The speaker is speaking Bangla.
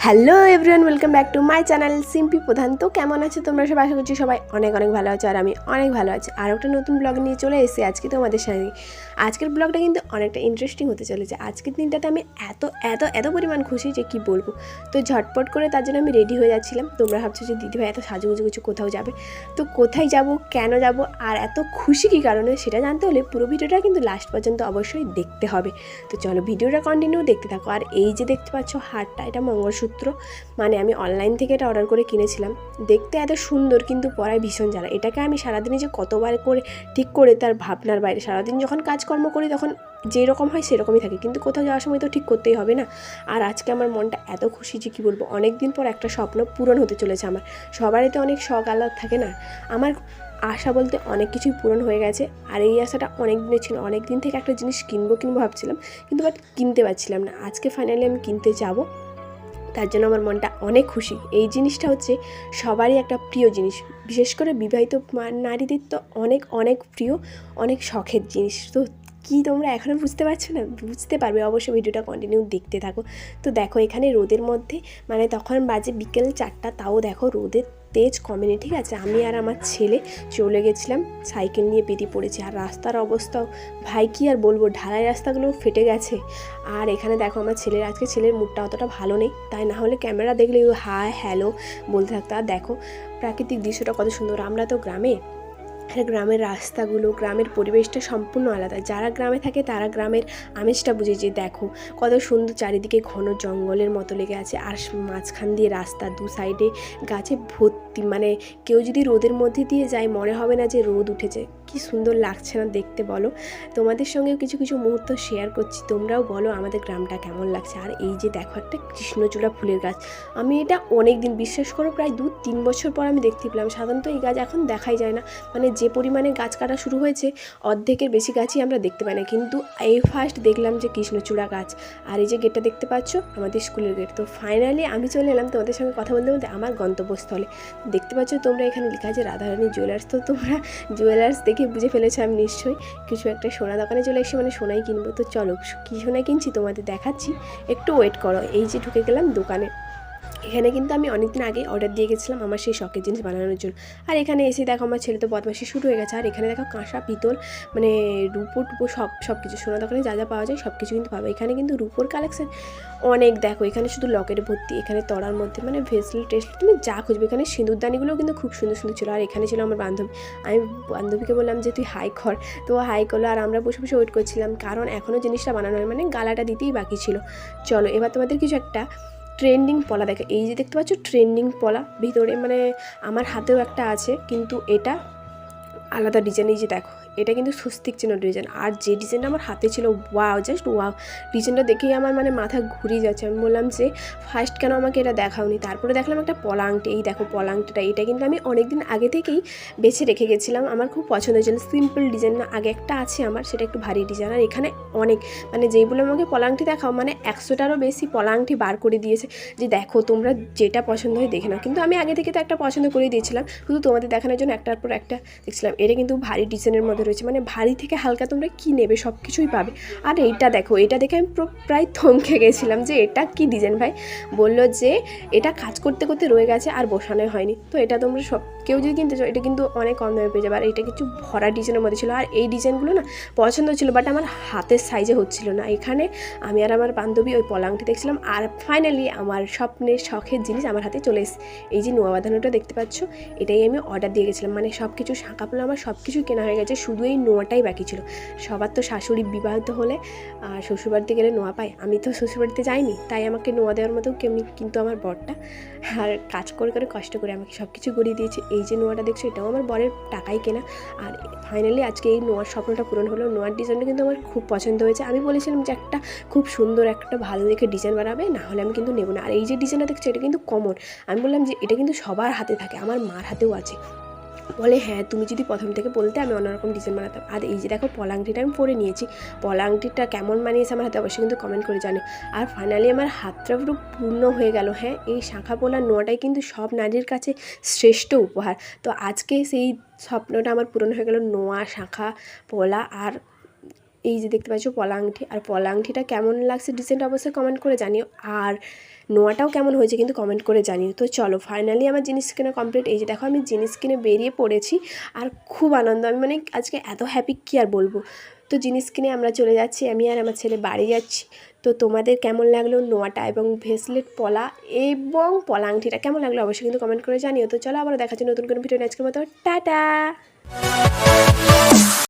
Hello everyone, welcome back to my channel Simpi Pradhan. তো কেমন আছে তোমরা? সবাই আশা করছি সবাই অনেক অনেক ভালো আছো আর আমি অনেক ভালো আছি। আর একটা নতুন ব্লগ নিয়ে চলে এসেছি আজকে তোমাদের সঙ্গে আজকের ব্লগটা কিন্তু অনেকটা ইন্টারেস্টিং হতে চলেছে। আজকের দিনটাতে আমি এত এত এত পরিমাণ খুশি যে কি বলব? তো ঝটপট করে তার জন্য আমি রেডি হয়ে যাচ্ছিলাম। তোমরা ভাবছ যে, দিদিভাই, এত সাজুগুজু কিছু কোথাও যাবে? তো কোথায় যাব, কেন যাব, আর এত খুশি কী কারণে, সেটা জানতে হলে পুরো ভিডিওটা কিন্তু লাস্ট পর্যন্ত অবশ্যই দেখতে হবে। তো চলো ভিডিওটা কন্টিনিউ দেখতে থাকো। আর এই যে দেখতে পাচ্ছ হারটা এটা মঙ্গলসূত্র মানে আমি অনলাইন থেকে এটা অর্ডার করে কিনেছিলাম। দেখতে এত সুন্দর কিন্তু পরায় ভীষণ জ্বালা। এটাকে আমি সারাদিনে যে কতবার করে ঠিক করে তার ভাবনার বাইরে। সারাদিন যখন কাজকর্ম করি তখন যেরকম হয় সেরকমই থাকে। কিন্তু কোথাও যাওয়ার সময় তো ঠিক করতেই হবে না। আর আজকে আমার মনটা এত খুশি যে কী বলব? অনেক দিন পর একটা স্বপ্ন পূরণ হতে চলেছে আমার। সবারই তো অনেক শখ আলাদা থাকে না। আমার আশা বলতে অনেক কিছুই পূরণ হয়ে গেছে। আর এই আশাটা অনেক দিনের ছিল। অনেক দিন থেকে একটা জিনিস কিনবো কিনবো ভাবছিলাম। কিন্তু বাট কিনতে পারছিলাম না। আজকে ফাইনালি আমি কিনতে যাব। তার জন্য আমার মনটা অনেক খুশি। এই জিনিসটা হচ্ছে সবারই একটা প্রিয় জিনিস। বিশেষ করে বিবাহিত নারীদের তো অনেক অনেক প্রিয়, অনেক শখের জিনিস। তো কি তোমরা এখনও বুঝতে পারছ না? বুঝতে পারবে অবশ্যই ভিডিওটা কন্টিনিউ দেখতে থাকো। তো দেখো এখানে রোদের মধ্যে মানে তখন বাজে বিকেল চারটা, তাও দেখো রোদের তেজ কমেনি, ঠিক আছে? আমি আর আমার ছেলে চলে গেছিলাম, সাইকেল নিয়ে বেরিয়ে পড়েছি। আর রাস্তার অবস্থাও, ভাই কি আর বলব, ঢালাই রাস্তাগুলো ফেটে গেছে। আর এখানে দেখো আমার ছেলের, আজকে ছেলের মুডটা অতটা ভালো নেই। তাই না হলে ক্যামেরা দেখলে হাই, হ্যালো বলতে থাকতো। আর দেখো, প্রাকৃতিক দৃশ্যটা কত সুন্দর। আমরা তো গ্রামে আর গ্রামের রাস্তাগুলো, গ্রামের পরিবেশটা সম্পূর্ণ আলাদা। যারা গ্রামে থাকে তারা গ্রামের আমেজটা বুঝে যে দেখো, কত সুন্দর চারিদিকে ঘন জঙ্গলের মতো লেগে আছে। আর মাঝখান দিয়ে রাস্তা, দু সাইডে গাছে ভর্তি। মানে কেউ যদি রোদের মধ্যে দিয়ে যায়, মনে হবে না যে রোদ উঠেছে। কি সুন্দর লাগছে না দেখতে বলো। তোমাদের সঙ্গেও কিছু কিছু মুহূর্ত শেয়ার করছি। তোমরাও বলো আমাদের গ্রামটা কেমন লাগছে। আর এই যে দেখো একটা কৃষ্ণচূড়া ফুলের গাছ। আমি এটা অনেক দিন বিশ্বাস করো, প্রায় দু তিন বছর পর আমি দেখতে পেলাম। সাধারণত এই গাছ এখন দেখাই যায় না। মানে যে পরিমাণে গাছ কাটা শুরু হয়েছে, অর্ধেকের বেশি গাছই আমরা দেখতে পাই না। কিন্তু এই ফার্স্ট দেখলাম যে কৃষ্ণচূড়া গাছ। আর এই যে গেটটা দেখতে পাচ্ছ, আমাদের স্কুলের গেট তো ফাইনালি আমি চলে এলাম তোমাদের সঙ্গে কথা বলতে বলতে আমার গন্তব্যস্থলে। দেখতে পাচ্ছ তোমরা এখানে লেখা আছে রাধারানী জুয়েলার্স তো তোমরা জুয়েলার্স দেখে বুঝে ফেলেছো আমি নিশ্চয়ই। কিছু একটা সোনা দোকানে চলে এসে মানে সোনাই কিনবো। তো চলো, কী সোনা কিনছি তোমাদের দেখাচ্ছি। একটু ওয়েট করো। এই যে ঢুকে গেলাম দোকানে। এখানে কিন্তু আমি অনেকদিন আগে অর্ডার দিয়ে গেছিলাম আমার সেই শখের জিনিস বানানোর জন্য। আর এখানে এসে দেখো আমার ছেলে তো বদমাসি শুরু হয়ে গেছে। আর এখানে দেখো কাঁসা, পিতল মানে রূপো টুপো সব সব কিছু সোনা দোকানে যা যা পাওয়া যায় সব কিছু কিন্তু পাবে। এখানে কিন্তু রূপোর কালেকশন অনেক দেখো। এখানে শুধু লকেট ভর্তি, এখানে তলার মধ্যে মানে ভেসলি টেস্ট তুমি যা খুঁজবে। এখানে সিঁদুরদানিগুলোও কিন্তু খুব সুন্দর সুন্দর ছিল। আর এখানে ছিল আমার বান্ধবী। আমি বান্ধবীকে বললাম যে, তুই হাই কর তো হাই করল আর আমরা বসে বসে ওয়েট করছিলাম। কারণ এখনও জিনিসটা বানানো হয় মানে গালাটা দিতেই বাকি ছিল। চলো, এবার তোমাদের কিছু একটা ট্রেন্ডিং পলা দেখে। এই যে দেখতে পাচ্ছ, ট্রেন্ডিং পলা। ভিতরে মানে আমার হাতেও একটা আছে, কিন্তু এটা আলাদা ডিজাইন এই যে দেখো। এটা কিন্তু স্বস্তিক চিহ্ন ডিজাইন আর যে ডিজাইনটা আমার হাতে ছিল ওয়াও জাস্ট ওয়াও ডিজাইনটা দেখেই আমার মানে মাথা ঘুরিয়ে যাচ্ছে। আমি বললাম যে ফার্স্ট কেন আমাকে এটা দেখাওনি? তারপরে দেখলাম একটা পলাংটি, এই দেখো পলা আংটিটা এটা কিন্তু আমি অনেক দিন আগে থেকেই বেছে রেখে গেছিলাম। আমার খুব পছন্দ হয়েছিল। সিম্পল ডিজাইন না, আগে একটা আছে আমার, সেটা একটু ভারী ডিজাইন আর এখানে অনেক মানে যেইগুলো আমাকে পলাংটি দেখাও মানে একশোটারও বেশি পলাংটি বার করে দিয়েছে যে, দেখো, তোমরা যেটা পছন্দ হয় দেখে নাও। কিন্তু আমি আগে থেকে তো একটা পছন্দ করে দিয়েছিলাম। শুধু তোমাদের দেখানোর জন্য একটার পর একটা দেখছিলাম। এটা কিন্তু ভারী ডিজাইনের মধ্যে রয়েছে। মানে ভারী থেকে হালকা তোমরা কী নেবে? সব কিছুই পাবে। আর এইটা দেখো এটা দেখে আমি প্রায় থমকে গেছিলাম যে এটা কি ডিজাইন ভাই? বলল যে এটা কাজ করতে করতে রয়ে গেছে আর বসানো হয়নি। তো এটা তোমরা সব, কেউ যদি কিনতে চাও, এটা কিন্তু অনেক কম দামে পেয়ে যাবে। আর এটা কিছু ভরা ডিজাইনের মধ্যে ছিল। আর এই ডিজাইনগুলো না পছন্দ ছিল বাট আমার হাতের সাইজে হচ্ছিল না। এখানে আমি আর আমার বান্ধবী ওই পলাংটি দেখছিলাম। আর ফাইনালি আমার স্বপ্নের শখের জিনিস আমার হাতে চলে এসে এই যে নোয়া বাঁধানোটা দেখতে পাচ্ছ, এটাই আমি অর্ডার দিয়ে গেছিলাম। মানে সব কিছু শাঁকা পোলা, আমার সব কিছু কেনা হয়ে গেছে। শুধু এই নোয়াটাই বাকি ছিল। সবার তো শাশুড়ি বিবাহিত হলে আর শ্বশুরবাড়িতে গেলে নোয়া পায়। আমি তো শ্বশুরবাড়িতে যাইনি, তাই আমাকে নোয়া দেওয়ার মতো কিন্তু আমার বরটা। আর কাজ করে করে কষ্ট করে আমাকে সব কিছু গড়িয়ে দিয়েছে। এই যে নোয়াটা দেখছ, এটাও আমার বরের টাকাই কেনা। আর ফাইনালি আজকে এই নোয়ার স্বপ্নটা পূরণ হলো। নোয়ার ডিজাইনটা কিন্তু আমার খুব পছন্দ হয়েছে। আমি বলেছিলাম যে একটা খুব সুন্দর, একটা ভালো দেখে ডিজাইন বানাবে, না হলে আমি কিন্তু নেব না। আর এই যে ডিজাইনটা দেখছ, এটা কিন্তু কমন আমি বললাম যে এটা কিন্তু সবার হাতে থাকে, আমার মার হাতেও আছে। বলে হ্যাঁ তুমি যদি প্রথম থেকে বলতে আমি অন্যরকম ডিজাইন বানাতাম। আর এই যে দেখো, পলাংটিটা আমি পরে নিয়েছি। পলাংটিটা কেমন মানিয়েছে আমার হাতে অবশ্যই কিন্তু কমেন্ট করে জানে আর ফাইনালি আমার হাতটা পুরো পূর্ণ হয়ে গেল। হ্যাঁ এই শাঁখা পোলার নোয়াটাই কিন্তু সব নারীর কাছে শ্রেষ্ঠ উপহার। তো আজকে সেই স্বপ্নটা আমার পূরণ হয়ে গেল নোয়া, শাঁখা পোলা আর এই যে দেখতে পাচ্ছ পলা আংটি আর পলা আংটিটা কেমন লাগছে ডিজাইনটা অবশ্যই কমেন্ট করে জানিও, আর নোয়াটাও কেমন হয়েছে কিন্তু কমেন্ট করে জানিও। তো চলো ফাইনালি আমার জিনিস কিনে কমপ্লিট এই যে দেখো আমি জিনিস কিনে বেরিয়ে পড়েছি, আর খুব আনন্দ, আমি মানে আজকে এত হ্যাপি কী আর বলব? তো জিনিস কিনে আমরা চলে যাচ্ছি, আমি আর আমার ছেলে বাড়ি যাচ্ছি। তো তোমাদের কেমন লাগল নোয়াটা এবং ভেসলেট পলা এবং পলা আংটিটা কেমন লাগল অবশ্যই কিন্তু কমেন্ট করে জানিও। তো চলো আবার দেখাচ্ছি নতুন কোনো ভিডিও আজকের মতো টাটা!